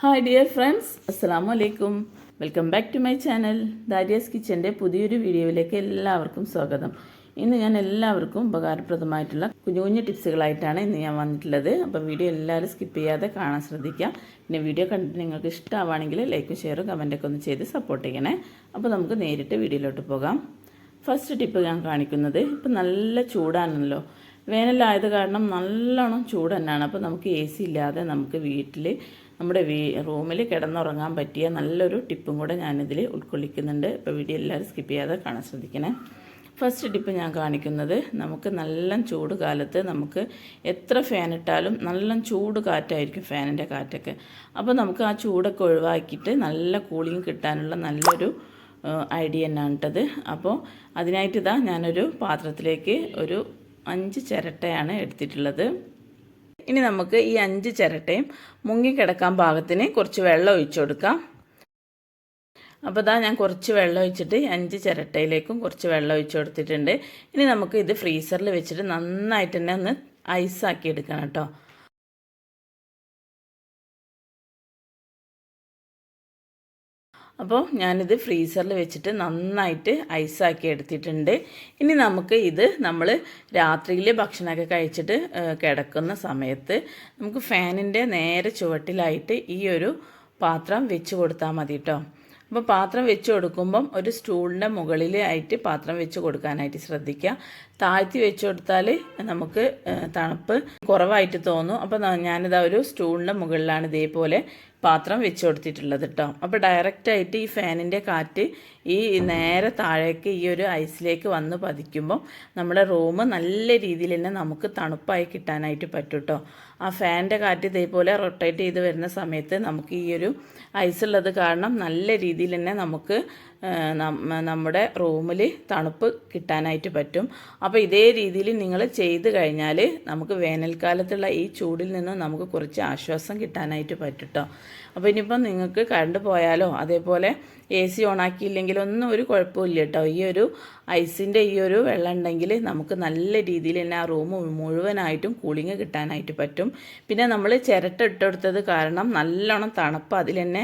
Hi dear friends അസ്സാം വലൈക്കും welcome back to my channel Dariya's കിച്ചന്റെ പുതിയൊരു വീഡിയോയിലേക്ക് എല്ലാവർക്കും സ്വാഗതം. ഇന്ന് ഞാൻ എല്ലാവർക്കും ഉപകാരപ്രദമായിട്ടുള്ള കുഞ്ഞു കുഞ്ഞു ടിപ്സുകളായിട്ടാണ് ഇന്ന് ഞാൻ വന്നിട്ടുള്ളത്. അപ്പോൾ വീഡിയോ എല്ലാവരും സ്കിപ്പ് ചെയ്യാതെ കാണാൻ ശ്രദ്ധിക്കുക. പിന്നെ വീഡിയോ കണ്ടിട്ട് നിങ്ങൾക്ക് ഇഷ്ടമാവുകയാണെങ്കിൽ ലൈക്കും ഷെയറും കമന്റൊക്കെ ഒന്ന് ചെയ്ത് സപ്പോർട്ട് ചെയ്യണേ. അപ്പോൾ നമുക്ക് നേരിട്ട് വീഡിയോയിലോട്ട് പോകാം. ഫസ്റ്റ് ടിപ്പ് ഞാൻ കാണിക്കുന്നത് ഇപ്പം നല്ല ചൂടാണല്ലോ. വേനലായത് കാരണം നല്ലോണം ചൂട് തന്നെയാണ്. അപ്പോൾ നമുക്ക് എ സി ഇല്ലാതെ നമുക്ക് വീട്ടിൽ നമ്മുടെ വീ റൂമിൽ കിടന്നുറങ്ങാൻ പറ്റിയ നല്ലൊരു ടിപ്പും കൂടെ ഞാനിതിൽ ഉൾക്കൊള്ളിക്കുന്നുണ്ട്. ഇപ്പോൾ വീഡിയോ എല്ലാവരും സ്കിപ്പ് ചെയ്യാതെ കാണാൻ ശ്രദ്ധിക്കണേ. ഫസ്റ്റ് ടിപ്പ് ഞാൻ കാണിക്കുന്നത് നമുക്ക് നല്ല ചൂട് കാലത്ത് നമുക്ക് എത്ര ഫാൻ ഇട്ടാലും നല്ല ചൂട് കാറ്റായിരിക്കും ഫാനിന്റെ കാറ്റൊക്കെ. അപ്പോൾ നമുക്ക് ആ ചൂടൊക്കെ ഒഴിവാക്കിയിട്ട് നല്ല കൂളിങ് കിട്ടാനുള്ള നല്ലൊരു ഐഡിയ തന്നെയാണ് കേട്ടത് അപ്പോൾ അതിനായിട്ട് ഇതാ ഞാനൊരു പാത്രത്തിലേക്ക് ഒരു അഞ്ച് ചിരട്ടയാണ് എടുത്തിട്ടുള്ളത്. ഇനി നമുക്ക് ഈ അഞ്ച് ചിരട്ടയും മുങ്ങിക്കിടക്കാൻ പാകത്തിന് കുറച്ച് വെള്ളം ഒഴിച്ചു കൊടുക്കാം. അപ്പോൾ ഇതാ ഞാൻ കുറച്ച് വെള്ളം ഒഴിച്ചിട്ട് അഞ്ച് ചിരട്ടയിലേക്കും കുറച്ച് വെള്ളം ഒഴിച്ചു കൊടുത്തിട്ടുണ്ട്. ഇനി നമുക്ക് ഇത് ഫ്രീസറിൽ വെച്ചിട്ട് നന്നായിട്ട് തന്നെ ഒന്ന് ഐസാക്കി എടുക്കണം കേട്ടോ. അപ്പോൾ ഞാനിത് ഫ്രീസറിൽ വെച്ചിട്ട് നന്നായിട്ട് ഐസാക്കി എടുത്തിട്ടുണ്ട്. ഇനി നമുക്ക് ഇത് നമ്മൾ രാത്രിയിൽ ഭക്ഷണമൊക്കെ കഴിച്ചിട്ട് കിടക്കുന്ന സമയത്ത് നമുക്ക് ഫാനിന്റെ നേരെ ചുവട്ടിലായിട്ട് ഈ ഒരു പാത്രം വെച്ച് കൊടുത്താൽ മതി കേട്ടോ അപ്പോൾ പാത്രം വെച്ച് കൊടുക്കുമ്പം ഒരു സ്റ്റൂളിന്റെ മുകളിലായിട്ട് പാത്രം വെച്ച് കൊടുക്കാനായിട്ട് ശ്രദ്ധിക്കുക. താഴ്ത്തി വെച്ച് കൊടുത്താൽ നമുക്ക് തണുപ്പ് കുറവായിട്ട് തോന്നും. അപ്പോൾ ഞാനിതാ ഒരു സ്റ്റൂളിന്റെ മുകളിലാണ് ഇതേപോലെ പാത്രം വെച്ച് കൊടുത്തിട്ടുള്ളത് കേട്ടോ അപ്പോൾ ഡയറക്റ്റായിട്ട് ഈ ഫാനിന്റെ കാറ്റ് ഈ നേരെ താഴേക്ക് ഈ ഒരു ഐസിലേക്ക് വന്ന് പതിക്കുമ്പോൾ നമ്മുടെ റൂം നല്ല രീതിയിൽ തന്നെ നമുക്ക് തണുപ്പായി കിട്ടാനായിട്ട് പറ്റും കേട്ടോ ആ ഫാനിന്റെ കാറ്റ് ഇതേപോലെ റൊട്ടേറ്റ് ചെയ്ത് വരുന്ന സമയത്ത് നമുക്ക് ഈ ഒരു ഐസുള്ളത് കാരണം നല്ല രീതിയിൽ തന്നെ നമുക്ക് നമ്മുടെ റൂമിൽ തണുപ്പ് കിട്ടാനായിട്ട് പറ്റും. അപ്പോൾ ഇതേ രീതിയിൽ നിങ്ങൾ ചെയ്ത് കഴിഞ്ഞാൽ നമുക്ക് വേനൽക്കാലത്തുള്ള ഈ ചൂടിൽ നിന്ന് നമുക്ക് കുറച്ച് ആശ്വാസം കിട്ടാനായിട്ട് പറ്റും കേട്ടോ അപ്പോൾ ഇനിയിപ്പം നിങ്ങൾക്ക് കറണ്ട് പോയാലോ അതേപോലെ എ സി ഓണാക്കിയില്ലെങ്കിലൊന്നും ഒരു കുഴപ്പമില്ല കേട്ടോ ഈ ഒരു ഐസിന്റെ ഈ ഒരു വെള്ളം ഉണ്ടെങ്കിൽ നമുക്ക് നല്ല രീതിയിൽ തന്നെ ആ റൂം മുഴുവനായിട്ടും കൂളിങ് കിട്ടാനായിട്ട് പറ്റും. പിന്നെ നമ്മൾ ചിരട്ട ഇട്ടെടുത്തത് കാരണം നല്ലോണം തണുപ്പ് അതിൽ തന്നെ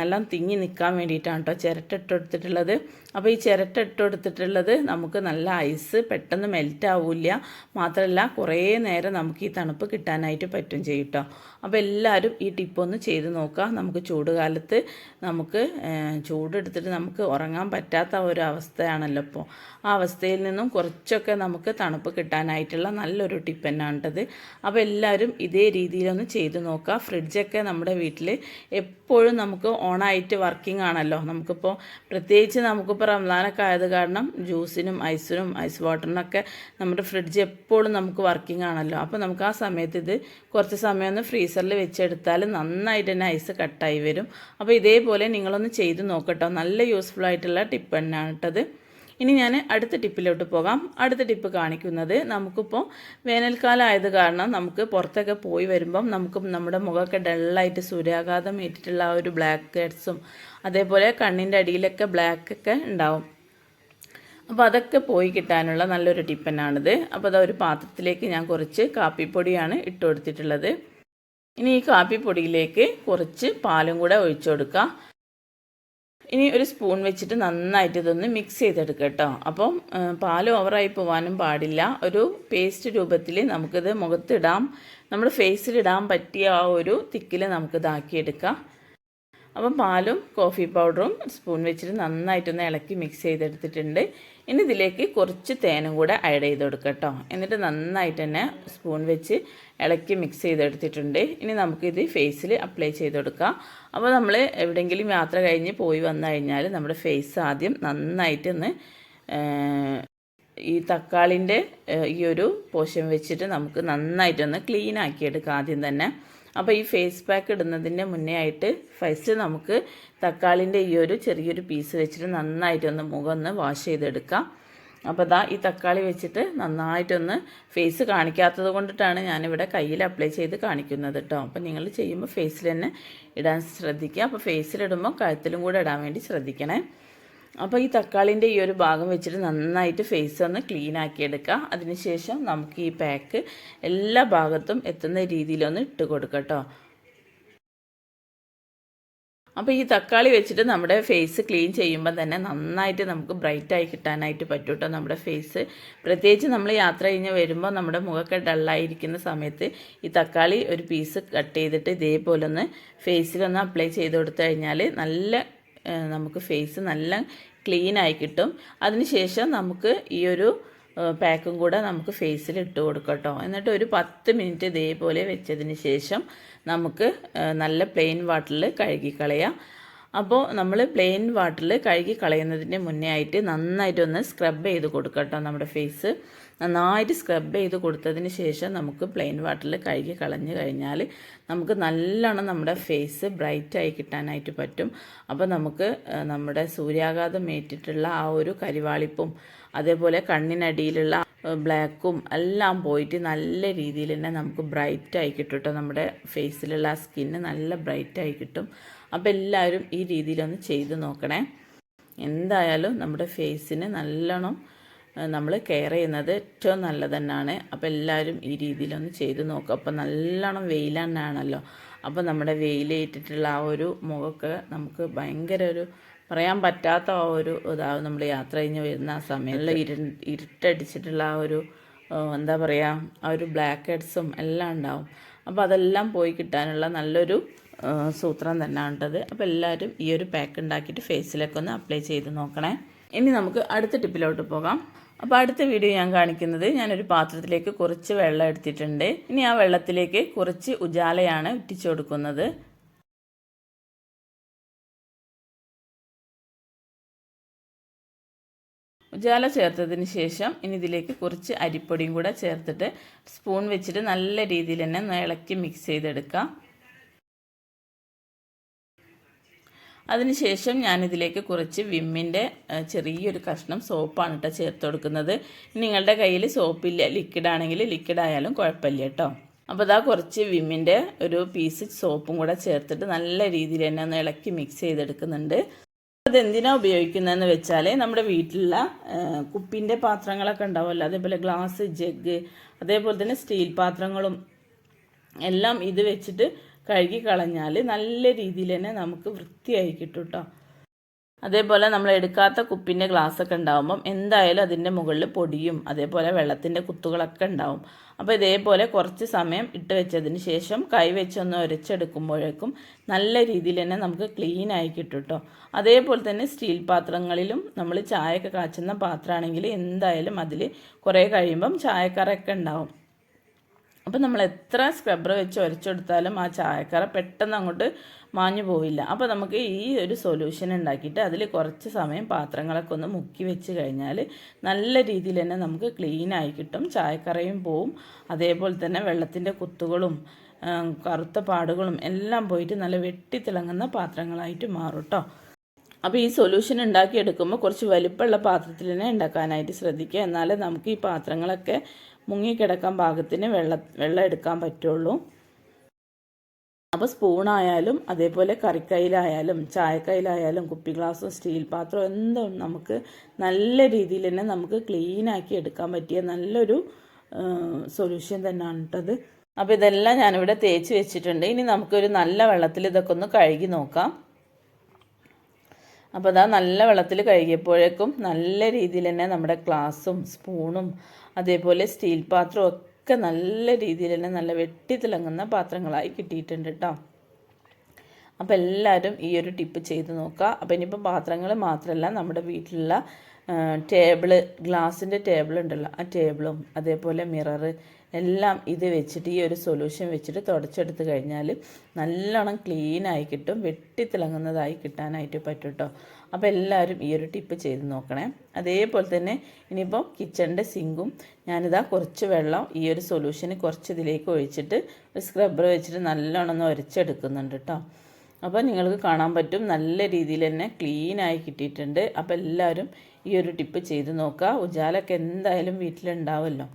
നല്ല തിങ്ങി നിൽക്കാൻ വേണ്ടിയിട്ടാണ് കേട്ടോ ചിരട്ട ഇട്ടെടുത്തിട്ടുള്ളത് അപ്പോൾ ഈ ചിരട്ട ഇട്ടെടുത്തിട്ടുള്ളത് നമുക്ക് നല്ല ഐസ് പെട്ടെന്ന് മെൽറ്റ് ആവില്ല. മാത്രമല്ല കുറേ നേരം നമുക്ക് ഈ തണുപ്പ് കിട്ടാനായിട്ട് പറ്റും ചെയ്യും കേട്ടോ അപ്പോൾ എല്ലാവരും ഈ ടിപ്പൊന്ന് ചെയ്ത് നോക്കുക നമുക്ക് ചൂട് കാലത്ത് നമുക്ക് ചൂടെടുത്തിട്ട് നമുക്ക് ഉറങ്ങാൻ പറ്റാത്ത ഒരു അവസ്ഥയാണല്ലോ ഇപ്പോൾ ആ അവസ്ഥയിൽ നിന്നും കുറച്ചൊക്കെ നമുക്ക് തണുപ്പ് കിട്ടാനായിട്ടുള്ള നല്ലൊരു ടിപ്പ് തന്നെയാണിട്ടത് അപ്പോൾ എല്ലാവരും ഇതേ രീതിയിലൊന്ന് ചെയ്തു നോക്കുക. ഫ്രിഡ്ജൊക്കെ നമ്മുടെ വീട്ടിൽ എപ്പോഴും നമുക്ക് ഓണായിട്ട് വർക്കിംഗ് ആണല്ലോ. നമുക്കിപ്പോൾ പ്രത്യേകിച്ച് നമുക്കിപ്പോൾ റംസാനൊക്കെ ആയത് കാരണം ജ്യൂസിനും ഐസിനും ഐസ് വാട്ടറിനൊക്കെ നമ്മുടെ ഫ്രിഡ്ജ് എപ്പോഴും നമുക്ക് വർക്കിംഗ് ആണല്ലോ. അപ്പോൾ നമുക്ക് ആ സമയത്ത് ഇത് കുറച്ച് സമയം ഒന്ന് ഫ്രീസറിൽ വെച്ചെടുത്താൽ നന്നായിട്ട് തന്നെ ഐസ് കട്ടായി വരും. അപ്പോൾ ഇതേപോലെ നിങ്ങളൊന്ന് ചെയ്ത് നോക്കട്ടോ. നല്ല യൂസ്ഫുൾ ആയിട്ടുള്ള ടിപ്പ് തന്നെയാണ് കേട്ടത് ഇനി ഞാൻ അടുത്ത ടിപ്പിലോട്ട് പോകാം. അടുത്ത ടിപ്പ് കാണിക്കുന്നത് നമുക്കിപ്പോൾ വേനൽക്കാലം ആയത് കാരണം നമുക്ക് പുറത്തൊക്കെ പോയി വരുമ്പം നമുക്ക് നമ്മുടെ മുഖമൊക്കെ ഡള്ളായിട്ട് സൂര്യാഘാതം ഏറ്റിട്ടുള്ള ആ ഒരു ബ്ലാക്ക് ഹെഡ്സും അതേപോലെ കണ്ണിന്റെ അടിയിലൊക്കെ ബ്ലാക്ക് ഒക്കെ ഉണ്ടാവും. അപ്പോൾ അതൊക്കെ പോയി കിട്ടാനുള്ള നല്ലൊരു ടിപ്പനാണിത് അപ്പോൾ അത് ഒരു പാത്രത്തിലേക്ക് ഞാൻ കുറച്ച് കാപ്പിപ്പൊടിയാണ് ഇട്ട് കൊടുത്തിട്ടുള്ളത്. ഇനി ഈ കാപ്പിപ്പൊടിയിലേക്ക് കുറച്ച് പാലും കൂടെ ഒഴിച്ചു കൊടുക്കുക ഇനി ഒരു സ്പൂൺ വെച്ചിട്ട് നന്നായിട്ട് ഇതൊന്ന് മിക്സ് ചെയ്തെടുക്കുക കേട്ടോ അപ്പം പാൽ ഓവറായി പോവാനും പാടില്ല. ഒരു പേസ്റ്റ് രൂപത്തിൽ നമുക്കിത് മുഖത്തിടാം. നമ്മുടെ ഫേസിലിടാൻ പറ്റിയ ആ ഒരു തിക്കിൽ നമുക്ക് ഇതാക്കിയെടുക്കാം അപ്പം പാലും കോഫി പൗഡറും സ്പൂൺ വെച്ചിട്ട് നന്നായിട്ടൊന്ന് ഇളക്കി മിക്സ് ചെയ്തെടുത്തിട്ടുണ്ട്. ഇനി ഇതിലേക്ക് കുറച്ച് തേനും കൂടെ ആഡ് ചെയ്ത് കൊടുക്കുക കേട്ടോ എന്നിട്ട് നന്നായിട്ട് തന്നെ സ്പൂൺ വെച്ച് ഇളക്കി മിക്സ് ചെയ്തെടുത്തിട്ടുണ്ട്. ഇനി നമുക്കിത് ഫേസിൽ അപ്ലൈ ചെയ്ത് കൊടുക്കാം. അപ്പോൾ നമ്മൾ എവിടെയെങ്കിലും യാത്ര കഴിഞ്ഞ് പോയി വന്നു കഴിഞ്ഞാൽ നമ്മുടെ ഫേസ് ആദ്യം നന്നായിട്ടൊന്ന് ഈ തക്കാളിന്റെ ഈ ഒരു പോഷൻ വെച്ചിട്ട് നമുക്ക് നന്നായിട്ടൊന്ന് ക്ലീൻ ആക്കിയെടുക്കാം ആദ്യം തന്നെ. അപ്പോൾ ഈ ഫേസ് പാക്ക് ഇടുന്നതിന്റെ മുന്നേ ആയിട്ട് ഫസ്റ്റ് നമുക്ക് തക്കാളിന്റെ ഈ ഒരു ചെറിയൊരു പീസ് വെച്ചിട്ട് നന്നായിട്ടൊന്ന് മുഖം ഒന്ന് വാഷ് ചെയ്തെടുക്കാം. അപ്പോൾ ദാ ഈ തക്കാളി വെച്ചിട്ട് നന്നായിട്ടൊന്ന് ഫേസ് കാണിക്കാത്തത് കൊണ്ടിട്ടാണ് ഞാനിവിടെ കയ്യിൽ അപ്ലൈ ചെയ്ത് കാണിക്കുന്നത് കേട്ടോ അപ്പോൾ നിങ്ങൾ ചെയ്യുമ്പോൾ ഫേസിൽ തന്നെ ഇടാൻ ശ്രദ്ധിക്കുക. അപ്പോൾ ഫേസിലിടുമ്പോൾ കഴുത്തിലും കൂടെ ഇടാൻ വേണ്ടി ശ്രദ്ധിക്കണേ. അപ്പോൾ ഈ തക്കാളിന്റെ ഈ ഒരു ഭാഗം വെച്ചിട്ട് നന്നായിട്ട് ഫേസ് ഒന്ന് ക്ലീൻ ആക്കി എടുക്കുക അതിനുശേഷം നമുക്ക് ഈ പാക്ക് എല്ലാ ഭാഗത്തും എത്തുന്ന രീതിയിലൊന്ന് ഇട്ട് കൊടുക്കുക കേട്ടോ അപ്പോൾ ഈ തക്കാളി വെച്ചിട്ട് നമ്മുടെ ഫേസ് ക്ലീൻ ചെയ്യുമ്പോൾ തന്നെ നന്നായിട്ട് നമുക്ക് ബ്രൈറ്റായി കിട്ടാനായിട്ട് പറ്റും കേട്ടോ നമ്മുടെ ഫേസ് പ്രത്യേകിച്ച് നമ്മൾ യാത്ര കഴിഞ്ഞ് വരുമ്പോൾ നമ്മുടെ മുഖമൊക്കെ ഡള്ളായിരിക്കുന്ന സമയത്ത് ഈ തക്കാളി ഒരു പീസ് കട്ട് ചെയ്തിട്ട് ഇതേപോലെ ഒന്ന് ഫേസിലൊന്ന് അപ്ലൈ ചെയ്ത് കൊടുത്തു കഴിഞ്ഞാൽ നല്ല നമുക്ക് ഫേസ് നല്ല ക്ലീൻ ആയി കിട്ടും. അതിനുശേഷം നമുക്ക് ഈ ഒരു പാക്കും കൂടെ നമുക്ക് ഫേസിൽ ഇട്ട് കൊടുക്കട്ടോ എന്നിട്ട് ഒരു പത്ത് മിനിറ്റ് ഇതേപോലെ വെച്ചതിന് ശേഷം നമുക്ക് നല്ല പ്ലെയിൻ വാട്ടറിൽ കഴുകി കളയാം. അപ്പോൾ നമ്മൾ പ്ലെയിൻ വാട്ടറിൽ കഴുകി കളയുന്നതിന് മുന്നേ ആയിട്ട് നന്നായിട്ടൊന്ന് സ്ക്രബ് ചെയ്ത് കൊടുക്കട്ടോ നമ്മുടെ ഫേസ് നന്നായിട്ട് സ്ക്രബ് ചെയ്ത് കൊടുത്തതിന് ശേഷം നമുക്ക് പ്ലെയിൻ വാട്ടറിൽ കഴുകി കളഞ്ഞു കഴിഞ്ഞാൽ നമുക്ക് നല്ലോണം നമ്മുടെ ഫേസ് ബ്രൈറ്റായി കിട്ടാനായിട്ട് പറ്റും. അപ്പോൾ നമുക്ക് നമ്മുടെ സൂര്യാഘാതം ഏറ്റിട്ടുള്ള ആ ഒരു കരിവാളിപ്പും അതേപോലെ കണ്ണിനടിയിലുള്ള ബ്ലാക്കും എല്ലാം പോയിട്ട് നല്ല രീതിയിൽ തന്നെ നമുക്ക് ബ്രൈറ്റായി കിട്ടും കേട്ടോ നമ്മുടെ ഫേസിലുള്ള ആ സ്കിന്ന് നല്ല ബ്രൈറ്റായി കിട്ടും. അപ്പോൾ എല്ലാവരും ഈ രീതിയിലൊന്ന് ചെയ്ത് നോക്കണേ. എന്തായാലും നമ്മുടെ ഫേസിന് നല്ലോണം നമ്മൾ കെയർ ചെയ്യുന്നത് ഏറ്റവും നല്ലത് തന്നെയാണ് അപ്പോൾ എല്ലാവരും ഈ രീതിയിലൊന്ന് ചെയ്ത് നോക്കുക അപ്പോൾ നല്ലോണം വെയിൽ തന്നെയാണല്ലോ അപ്പോൾ നമ്മുടെ വെയിലേറ്റിട്ടുള്ള ആ ഒരു മുഖമൊക്കെ നമുക്ക് ഭയങ്കര ഒരു പറയാൻ പറ്റാത്ത ആ ഒരു ഇതാവും. നമ്മൾ യാത്ര കഴിഞ്ഞ് വരുന്ന ആ സമയങ്ങളിൽ ഇരു ഇരുട്ടടിച്ചിട്ടുള്ള ആ ഒരു എന്താ പറയുക ആ ഒരു ബ്ലാക്ക് ഹെഡ്സും എല്ലാം ഉണ്ടാവും. അപ്പോൾ അതെല്ലാം പോയി കിട്ടാനുള്ള നല്ലൊരു സൂത്രം തന്നെയാണ് ഉണ്ടത് അപ്പോൾ എല്ലാവരും ഈ ഒരു പാക്ക് ഉണ്ടാക്കിയിട്ട് ഫേസിലൊക്കെ ഒന്ന് അപ്ലൈ ചെയ്ത് നോക്കണേ. ഇനി നമുക്ക് അടുത്ത ടിപ്പിലോട്ട് പോകാം. അപ്പോൾ അടുത്ത വീഡിയോ ഞാൻ കാണിക്കുന്നത് ഞാനൊരു പാത്രത്തിലേക്ക് കുറച്ച് വെള്ളം എടുത്തിട്ടുണ്ട്. ഇനി ആ വെള്ളത്തിലേക്ക് കുറച്ച് ഉജാലയാണ് ഇട്ടിച്ചു കൊടുക്കുന്നത്. ഉജാല ചേർത്തതിന് ശേഷം ഇനി ഇതിലേക്ക് കുറച്ച് അരിപ്പൊടിയും കൂടെ ചേർത്തിട്ട് സ്പൂൺ വെച്ചിട്ട് നല്ല രീതിയിൽ തന്നെ ഇളക്കി മിക്സ് ചെയ്തെടുക്കാം. അതിനുശേഷം ഞാനിതിലേക്ക് കുറച്ച് വിമ്മിന്റെ ചെറിയൊരു കഷ്ണം സോപ്പാണ് കേട്ടോ ചേർത്ത് കൊടുക്കുന്നത് നിങ്ങളുടെ കയ്യിൽ സോപ്പില്ല ലിക്വിഡ് ആണെങ്കിൽ ലിക്വിഡ് ആയാലും കുഴപ്പമില്ല കേട്ടോ അപ്പോൾ ഇതാ കുറച്ച് വിമ്മിന്റെ ഒരു പീസ് സോപ്പും കൂടെ ചേർത്തിട്ട് നല്ല രീതിയിൽ തന്നെ ഒന്ന് ഇളക്കി മിക്സ് ചെയ്തെടുക്കുന്നുണ്ട്. അതെന്തിനാ ഉപയോഗിക്കുന്നതെന്ന് വെച്ചാൽ നമ്മുടെ വീട്ടിലുള്ള കുപ്പിന്റെ പാത്രങ്ങളൊക്കെ ഉണ്ടാവുമല്ലോ. അതേപോലെ ഗ്ലാസ് ജഗ് അതേപോലെ തന്നെ സ്റ്റീൽ പാത്രങ്ങളും എല്ലാം ഇത് വെച്ചിട്ട് കഴുകി കളഞ്ഞാൽ നല്ല രീതിയിൽ തന്നെ നമുക്ക് വൃത്തിയായി കിട്ടും കേട്ടോ അതേപോലെ നമ്മൾ എടുക്കാത്ത കുപ്പിന്റെ ഒക്കെ ഉണ്ടാകുമ്പം എന്തായാലും അതിന്റെ മുകളിൽ പൊടിയും അതേപോലെ വെള്ളത്തിന്റെ കുത്തുകളൊക്കെ ഉണ്ടാവും. അപ്പോൾ ഇതേപോലെ കുറച്ച് സമയം ഇട്ട് വെച്ചതിന് ശേഷം കൈ വെച്ചൊന്ന് ഉരച്ചെടുക്കുമ്പോഴേക്കും നല്ല രീതിയിൽ തന്നെ നമുക്ക് ക്ലീൻ ആയി കിട്ടും കേട്ടോ അതേപോലെ തന്നെ സ്റ്റീൽ പാത്രങ്ങളിലും നമ്മൾ ചായയൊക്കെ കാച്ചുന്ന പാത്രമാണെങ്കിൽ എന്തായാലും അതിൽ കുറേ കഴിയുമ്പം ചായക്കറയൊക്കെ ഉണ്ടാവും. അപ്പം നമ്മൾ എത്ര സ്ക്രബ്ബർ വെച്ച് ഉരച്ചെടുത്താലും ആ ചായക്കറ പെട്ടെന്ന് അങ്ങോട്ട് മാഞ്ഞു പോവില്ല. അപ്പോൾ നമുക്ക് ഈ ഒരു സൊല്യൂഷൻ ഉണ്ടാക്കിയിട്ട് അതിൽ കുറച്ച് സമയം പാത്രങ്ങളൊക്കെ ഒന്ന് മുക്കി വെച്ച് കഴിഞ്ഞാൽ നല്ല രീതിയിൽ തന്നെ നമുക്ക് ക്ലീൻ ആയി കിട്ടും. ചായക്കറയും പോവും. അതേപോലെ തന്നെ വെള്ളത്തിന്റെ കുത്തുകളും കറുത്ത പാടുകളും എല്ലാം പോയിട്ട് നല്ല വെട്ടിത്തിളങ്ങുന്ന പാത്രങ്ങളായിട്ട് മാറും കേട്ടോ അപ്പോൾ ഈ സൊല്യൂഷൻ ഉണ്ടാക്കിയെടുക്കുമ്പോൾ കുറച്ച് വലിപ്പമുള്ള പാത്രത്തിൽ തന്നെ ഉണ്ടാക്കാനായിട്ട് ശ്രദ്ധിക്കുക. എന്നാലേ നമുക്ക് ഈ പാത്രങ്ങളൊക്കെ മുങ്ങിക്കിടക്കാൻ പാകത്തിന് വെള്ള വെള്ളം എടുക്കാൻ പറ്റുള്ളൂ. അപ്പോൾ സ്പൂണായാലും അതേപോലെ കറിക്കൈയിലായാലും ചായക്കൈയിലായാലും കുപ്പി ഗ്ലാസ്സും സ്റ്റീൽ പാത്രവും എന്തും നമുക്ക് നല്ല രീതിയിൽ തന്നെ നമുക്ക് ക്ലീനാക്കി എടുക്കാൻ പറ്റിയ നല്ലൊരു സൊല്യൂഷൻ തന്നെയാണ് കേട്ടത് അപ്പോൾ ഇതെല്ലാം ഞാനിവിടെ തേച്ച് വെച്ചിട്ടുണ്ട്. ഇനി നമുക്കൊരു നല്ല വെള്ളത്തിൽ ഇതൊക്കെ ഒന്ന് കഴുകി നോക്കാം. അപ്പോൾ അതാ നല്ല വെള്ളത്തിൽ കഴുകിയപ്പോഴേക്കും നല്ല രീതിയിൽ തന്നെ നമ്മുടെ ഗ്ലാസും സ്പൂണും അതേപോലെ സ്റ്റീൽ പാത്രവും ഒക്കെ നല്ല രീതിയിൽ തന്നെ നല്ല വെട്ടി തിളങ്ങുന്ന പാത്രങ്ങളായി കിട്ടിയിട്ടുണ്ട് കേട്ടോ അപ്പോൾ എല്ലാവരും ഈ ഒരു ടിപ്പ് ചെയ്ത് നോക്കുക അപ്പോൾ ഇനിയിപ്പോൾ പാത്രങ്ങൾ മാത്രമല്ല നമ്മുടെ വീട്ടിലുള്ള ടേബിൾ ഗ്ലാസിന്റെ ടേബിൾ ഉണ്ടല്ലോ ആ ടേബിളും അതേപോലെ മിററ് എല്ലാം ഇത് വെച്ചിട്ട് ഈ ഒരു സൊല്യൂഷൻ വെച്ചിട്ട് തുടച്ചെടുത്ത് കഴിഞ്ഞാൽ നല്ലോണം ക്ലീനായി കിട്ടും. വെട്ടിത്തിളങ്ങുന്നതായി കിട്ടാനായിട്ട് പറ്റും കേട്ടോ അപ്പോൾ എല്ലാവരും ഈ ഒരു ടിപ്പ് ചെയ്ത് നോക്കണേ. അതേപോലെ തന്നെ ഇനിയിപ്പോൾ കിച്ചണിന്റെ സിങ്കും ഞാനിതാ കുറച്ച് വെള്ളം ഈ ഒരു സൊല്യൂഷന് കുറച്ച് ഇതിലേക്ക് ഒഴിച്ചിട്ട് ഒരു സ്ക്രബ്ബർ വെച്ചിട്ട് നല്ലോണം ഒന്ന് ഉരച്ചെടുക്കുന്നുണ്ട് കേട്ടോ അപ്പോൾ നിങ്ങൾക്ക് കാണാൻ പറ്റും നല്ല രീതിയിൽ തന്നെ ക്ലീനായി കിട്ടിയിട്ടുണ്ട്. അപ്പോൾ എല്ലാവരും ഈ ഒരു ടിപ്പ് ചെയ്ത് നോക്കുക. ഉജാലൊക്കെ എന്തായാലും വീട്ടിലുണ്ടാവുമല്ലോ.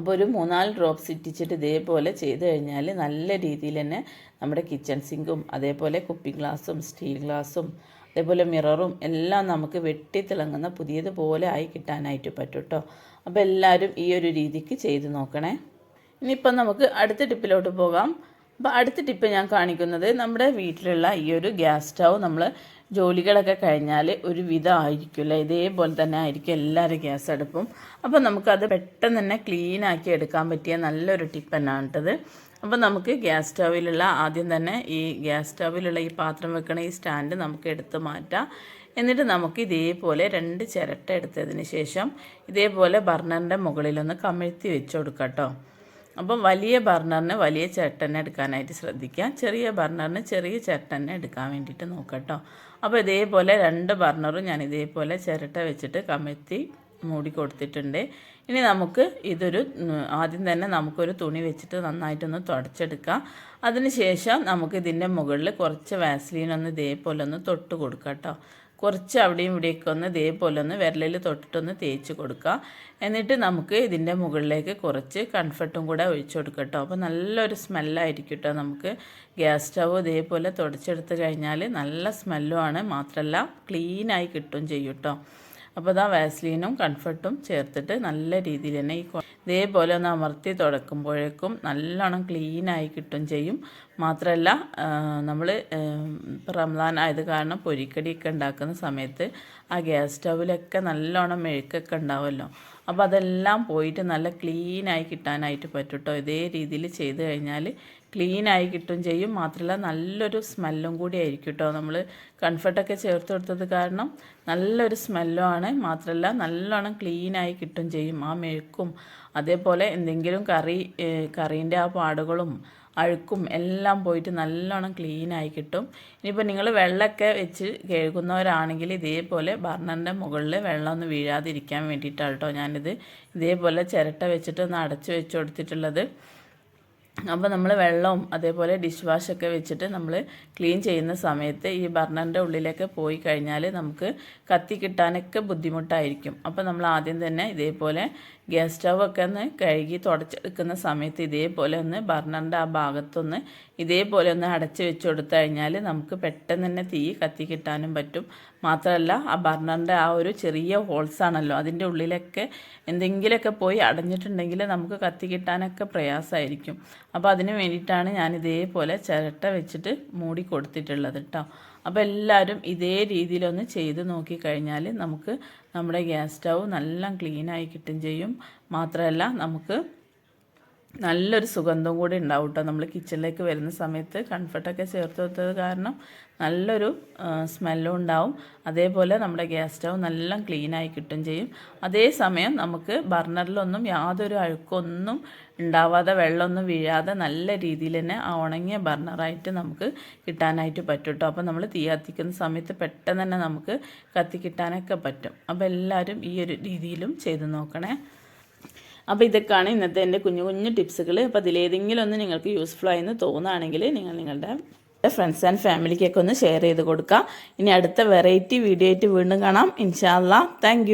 അപ്പോൾ ഒരു മൂന്നാൽ ഡ്രോപ്സ് ഇട്ടിച്ചിട്ട് ഇതേപോലെ ചെയ്ത് കഴിഞ്ഞാൽ നല്ല രീതിയിൽ തന്നെ നമ്മുടെ കിച്ചൺ സിങ്കും അതേപോലെ കുപ്പി ഗ്ലാസും സ്റ്റീൽ ഗ്ലാസും അതേപോലെ മിററും എല്ലാം നമുക്ക് വെട്ടിത്തിളങ്ങുന്ന പുതിയതുപോലെ ആയി കിട്ടാനായിട്ട് പറ്റും കേട്ടോ അപ്പോൾ എല്ലാവരും ഈ ഒരു രീതിക്ക് ചെയ്ത് നോക്കണേ. ഇനിയിപ്പം നമുക്ക് അടുത്ത ടിപ്പിലോട്ട് പോകാം. അപ്പോൾ അടുത്ത ടിപ്പ് ഞാൻ കാണിക്കുന്നത് നമ്മുടെ വീട്ടിലുള്ള ഈ ഒരു ഗ്യാസ് സ്റ്റൗ നമ്മൾ ജോലികളൊക്കെ കഴിഞ്ഞാൽ ഒരു വിധമായിരിക്കില്ല ഇതേപോലെ തന്നെ ആയിരിക്കും എല്ലാവരും ഗ്യാസ് അടുപ്പും. അപ്പോൾ നമുക്കത് പെട്ടെന്ന് തന്നെ ക്ലീൻ ആക്കി എടുക്കാൻ പറ്റിയ നല്ലൊരു ടിപ്പ് തന്നെയാണ് കേട്ടത് അപ്പോൾ നമുക്ക് ഗ്യാസ് സ്റ്റൗവിലുള്ള ആദ്യം തന്നെ ഈ ഗ്യാസ് സ്റ്റൗവിലുള്ള ഈ പാത്രം വെക്കണ ഈ സ്റ്റാൻഡ് നമുക്ക് എടുത്ത് മാറ്റാം. എന്നിട്ട് നമുക്ക് ഇതേപോലെ രണ്ട് ചിരട്ട എടുത്തതിന് ശേഷം ഇതേപോലെ ബർണറിന്റെ മുകളിലൊന്ന് കമിഴ്ത്തി വെച്ച് കൊടുക്കാം കേട്ടോ. അപ്പം വലിയ ബർണറിന് വലിയ ചേട്ടനെ എടുക്കാനായിട്ട് ശ്രദ്ധിക്കാം ചെറിയ ബർണറിന് ചെറിയ ചേട്ടനെ എടുക്കാൻ വേണ്ടിയിട്ട് നോക്കട്ടോ അപ്പോൾ ഇതേപോലെ രണ്ട് ബർണറും ഞാൻ ഇതേപോലെ ചിരട്ട വെച്ചിട്ട് കമഴ്ത്തി മൂടി കൊടുത്തിട്ടുണ്ട്. ഇനി നമുക്ക് ഇതൊരു ആദ്യം തന്നെ നമുക്കൊരു തുണി വെച്ചിട്ട് നന്നായിട്ടൊന്ന് തുടച്ചെടുക്കാം. അതിനുശേഷം നമുക്ക് ഇതിന്റെ മുകളിൽ കുറച്ച് വാസ്ലീൻ ഒന്ന് ഇതേപോലെ ഒന്ന് തൊട്ട് കൊടുക്കാം കേട്ടോ. കുറച്ച് അവിടെയും ഇവിടെയൊക്കെ ഒന്ന് ഇതേപോലെ ഒന്ന് വിരലിൽ തൊട്ടിട്ടൊന്ന് തേച്ച് കൊടുക്കുക. എന്നിട്ട് നമുക്ക് ഇതിന്റെ മുകളിലേക്ക് കുറച്ച് കൺഫർട്ടും കൂടെ ഒഴിച്ചു കൊടുക്കുക കേട്ടോ. അപ്പോൾ നല്ലൊരു സ്മെല്ലായിരിക്കും കേട്ടോ നമുക്ക്. ഗ്യാസ് സ്റ്റവ് ഇതേപോലെ തുടച്ചെടുത്ത് കഴിഞ്ഞാൽ നല്ല സ്മെല്ലുമാണ്. മാത്രമല്ല ക്ലീനായി കിട്ടും ചെയ്യും കേട്ടോ. അപ്പോൾ ഇതാ വാസ്ലീനും കംഫർട്ടും ചേർത്തിട്ട് നല്ല രീതിയിൽ തന്നെ ഈ ഇതേപോലെ ഒന്ന് അമർത്തി തുടക്കുമ്പോഴേക്കും നല്ലോണം ക്ലീനായി കിട്ടും ചെയ്യും. മാത്രമല്ല നമ്മൾ റംലാൻ ആയത് കാരണം പൊരിക്കടിയൊക്കെ ഉണ്ടാക്കുന്ന സമയത്ത് ആ ഗ്യാസ് സ്റ്റൗവിലൊക്കെ നല്ലോണം മെഴുക്കൊക്കെ ഉണ്ടാവുമല്ലോ. അപ്പോൾ അതെല്ലാം പോയിട്ട് നല്ല ക്ലീനായി കിട്ടാനായിട്ട് പറ്റും കേട്ടോ ഇതേ രീതിയിൽ ചെയ്ത് കഴിഞ്ഞാൽ ക്ലീനായി കിട്ടും ചെയ്യും. മാത്രമല്ല നല്ലൊരു സ്മെല്ലും കൂടി ആയിരിക്കും കേട്ടോ നമ്മൾ കംഫർട്ടൊക്കെ ചേർത്ത് കൊടുത്തത് കാരണം നല്ലൊരു സ്മെല്ലും ആണ്. മാത്രമല്ല നല്ലോണം ക്ലീനായി കിട്ടും ചെയ്യും. ആ മെഴുക്കും അതേപോലെ എന്തെങ്കിലും കറി കറീന്റെ ആ പാടുകളും അഴുക്കും എല്ലാം പോയിട്ട് നല്ലോണം ക്ലീനായി കിട്ടും. ഇനിയിപ്പോൾ നിങ്ങൾ വെള്ളമൊക്കെ വെച്ച് കഴുകുന്നവരാണെങ്കിൽ ഇതേപോലെ ബർണറിന്റെ മുകളിൽ വെള്ളം ഒന്ന് വീഴാതിരിക്കാൻ വേണ്ടിയിട്ടാണ് കേട്ടോ ഞാനിത് ഇതേപോലെ ചിരട്ട വെച്ചിട്ട് ഒന്ന് അടച്ചു വെച്ച് കൊടുത്തിട്ടുള്ളത്. അപ്പോൾ നമ്മൾ വെള്ളവും അതേപോലെ ഡിഷ് വാഷൊക്കെ വെച്ചിട്ട് നമ്മൾ ക്ലീൻ ചെയ്യുന്ന സമയത്ത് ഈ ബർണറിന്റെ ഉള്ളിലൊക്കെ പോയി കഴിഞ്ഞാൽ നമുക്ക് കത്തി കിട്ടാനൊക്കെ ബുദ്ധിമുട്ടായിരിക്കും. അപ്പോൾ നമ്മൾ ആദ്യം തന്നെ ഇതേപോലെ ഗ്യാസ് സ്റ്റവ് ഒക്കെ ഒന്ന് കഴുകി തുടച്ചെടുക്കുന്ന സമയത്ത് ഇതേപോലെ ഒന്ന് ബർണറിന്റെ ആ ഭാഗത്തൊന്ന് ഇതേപോലെ ഒന്ന് അടച്ച് വെച്ച് കൊടുത്തു കഴിഞ്ഞാൽ നമുക്ക് പെട്ടെന്ന് തന്നെ തീ കത്തി കിട്ടാനും പറ്റും. മാത്രമല്ല ആ ബർണറിന്റെ ആ ഒരു ചെറിയ ഹോൾസ് ആണല്ലോ അതിന്റെ ഉള്ളിലൊക്കെ എന്തെങ്കിലുമൊക്കെ പോയി അടഞ്ഞിട്ടുണ്ടെങ്കിൽ നമുക്ക് കത്തി കിട്ടാനൊക്കെ പ്രയാസമായിരിക്കും. അപ്പോൾ അതിന് വേണ്ടിയിട്ടാണ് ഞാൻ ഇതേപോലെ ചിരട്ട വെച്ചിട്ട് മൂടി കൊടുത്തിട്ടുള്ളത് കേട്ടോ അപ്പോൾ എല്ലാവരും ഇതേ രീതിയിലൊന്ന് ചെയ്ത് നോക്കിക്കഴിഞ്ഞാൽ നമുക്ക് നമ്മുടെ ഗ്യാസ് സ്റ്റൗ നല്ല ക്ലീനായി കിട്ടും ചെയ്യും. മാത്രമല്ല നമുക്ക് നല്ലൊരു സുഗന്ധം കൂടി ഉണ്ടാവും കേട്ടോ നമ്മൾ കിച്ചണിലേക്ക് വരുന്ന സമയത്ത് കംഫർട്ടൊക്കെ ചേർത്ത് വെച്ചത് കാരണം നല്ലൊരു സ്മെല്ലും ഉണ്ടാവും. അതേപോലെ നമ്മുടെ ഗ്യാസ് സ്റ്റവ് നല്ല ക്ലീനായി കിട്ടും ചെയ്യും. അതേസമയം നമുക്ക് ബർണറിലൊന്നും യാതൊരു അഴുക്കൊന്നും ഉണ്ടാവാതെ വെള്ളമൊന്നും വീഴാതെ നല്ല രീതിയിൽ തന്നെ ആ ഉണങ്ങിയ ബർണറായിട്ട് നമുക്ക് കിട്ടാനായിട്ട് പറ്റും കേട്ടോ അപ്പോൾ നമ്മൾ തീ കത്തിക്കുന്ന സമയത്ത് പെട്ടെന്ന് തന്നെ നമുക്ക് കത്തി കിട്ടാനൊക്കെ പറ്റും. അപ്പോൾ എല്ലാവരും ഈ ഒരു രീതിയിലും ചെയ്ത് നോക്കണേ. അപ്പോൾ ഇതൊക്കെയാണ് ഇന്നത്തെ എന്റെ കുഞ്ഞു കുഞ്ഞു ടിപ്സുകൾ. അപ്പോൾ അതിലേതെങ്കിലും ഒന്ന് നിങ്ങൾക്ക് യൂസ്ഫുൾ ആയെന്ന് തോന്നുകയാണെങ്കിൽ നിങ്ങൾ നിങ്ങളുടെ ഫ്രണ്ട്സ് ആൻഡ് ഫാമിലിക്കൊക്കെ ഒന്ന് ഷെയർ ചെയ്ത് കൊടുക്കുക. ഇനി അടുത്ത വെറൈറ്റി വീഡിയോ ആയിട്ട് വീണ്ടും കാണാം. ഇൻഷാല്ല താങ്ക്